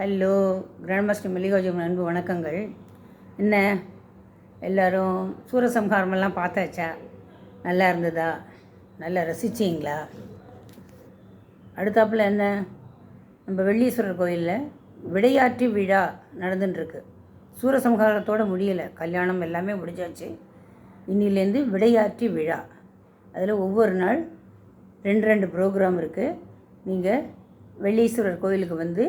Hello grand master Mallikarjun அன்பு வணக்கங்கள். என்ன எல்லாரும் சூரசம்ஹாரமெல்லாம் பார்த்தாச்சா? நல்லா இருந்ததா? நல்லா ரசிச்சிங்களா? அடுத்தாப்புல என்ன? நம்ம வெள்ளீஸ்வரர் கோயிலில் விடையாற்றி விழா நடந்துட்டுருக்கு சூரசம்ஹாரத்தோட முடியலை. கல்யாணம் எல்லாமே முடிஞ்சாச்சு. இன்னிலேருந்து விடையாற்றி விழா. அதில் ஒவ்வொரு நாள் ரெண்டு ரெண்டு ப்ரோக்ராம் இருக்குது நீங்கள் வெள்ளீஸ்வரர் கோயிலுக்கு வந்து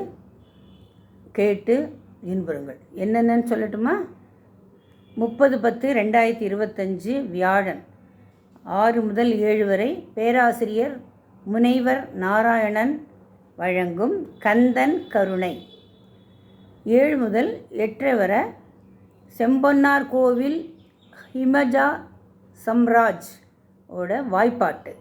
கேட்டு இன்புறுங்கள். என்னென்னு சொல்லட்டுமா? முப்பது பத்து ரெண்டாயிரத்தி இருபத்தஞ்சு வியாழன். ஆறு முதல் ஏழு வரை பேராசிரியர் முனைவர் நாராயணன் வழங்கும் கந்தன் கருணை. ஏழு முதல் எட்டரை வரை செம்பொன்னார் கோவில் ஹிமஜா சம்ராஜ் ஓட வாய்ப்பாட்டு.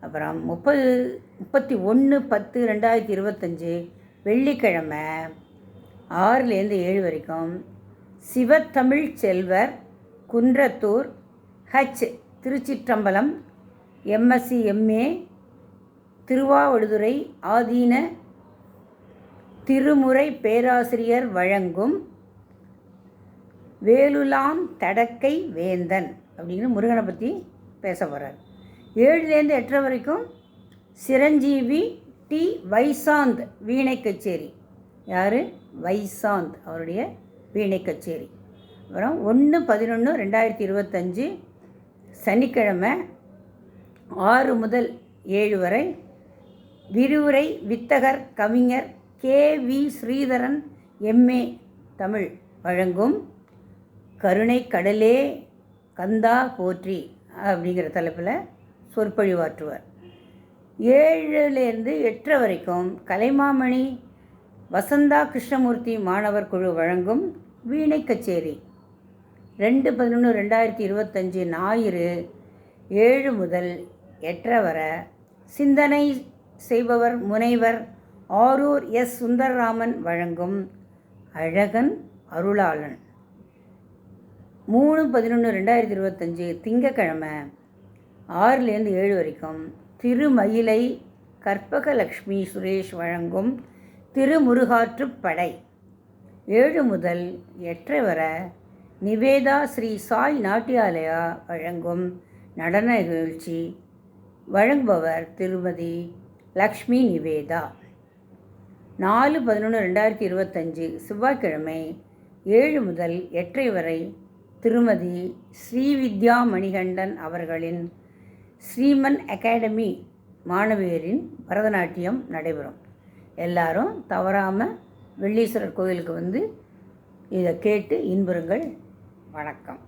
அப்புறம் முப்பது முப்பத்தி ஒன்று பத்து ரெண்டாயிரத்தி இருபத்தஞ்சி வெள்ளிக்கிழமை ஆறுலேருந்து ஏழு வரைக்கும். சிவத்தமிழ் செல்வர் Kundrathur H. Thiruchitrambalam MSc MA Thiruvavaduthurai ஆதீன திருமுறை பேராசிரியர் வழங்கும் வேலுலாம் தடக்கை வேந்தன் அப்படின்னு முருகனை பற்றி பேச போகிறார் ஏழுலேருந்து எட்டரை வரைக்கும் சிரஞ்சீவி டி வைசாந்த் வீணை கச்சேரி யார்? வைசாந்த் அவருடைய வீணை கச்சேரி. அப்புறம் ஒன்று பதினொன்று ரெண்டாயிரத்தி இருபத்தஞ்சு சனிக்கிழமை ஆறு முதல் ஏழு வரை விரிவுரை வித்தகர் கவிஞர் K. V. Sridharan MA Tamil வழங்கும் கருணை கடலே கந்தா போற்றி அப்படிங்கிற தலைப்பில் சொற்பொழிவாற்றுவார். ஏழுலேருந்து எட்டரை வரைக்கும் கலைமாமணி வசந்தா கிருஷ்ணமூர்த்தி மாணவர் குழு வழங்கும் வீணை கச்சேரி. ரெண்டு பதினொன்று ரெண்டாயிரத்தி இருபத்தஞ்சி ஞாயிறு ஏழு முதல் எட்டரை வரை சிந்தனை செய்பவர் முனைவர் ஆரூர் எஸ். சுந்தரராமன் வழங்கும் அழகன் அருளாளன். மூணு பதினொன்று ரெண்டாயிரத்தி இருபத்தஞ்சி திங்கக்கிழமை ஆறுலேருந்து ஏழு வரைக்கும் திருமயிலை கற்பகலக்ஷ்மி சுரேஷ் வழங்கும் திருமுருகாற்றுப்படை ஏழு முதல் எட்டரை வரை நிவேதா ஸ்ரீ சாய் நாட்டியாலயா வழங்கும் நடன நிகழ்ச்சி வழங்குபவர் திருமதி லக்ஷ்மி நிவேதா. நாலு பதினொன்று ரெண்டாயிரத்தி இருபத்தஞ்சி செவ்வாய்க்கிழமை ஏழு முதல் எட்டரை வரை திருமதி ஸ்ரீவித்யா மணிகண்டன் அவர்களின் ஸ்ரீமன் அகாடமி மாணவியரின் பரதநாட்டியம் நடைபெறும். எல்லாரும் தவறாமல் வெள்ளீஸ்வரர் கோயிலுக்கு வந்து இதை கேட்டு இன்புறுங்கள். வணக்கம்.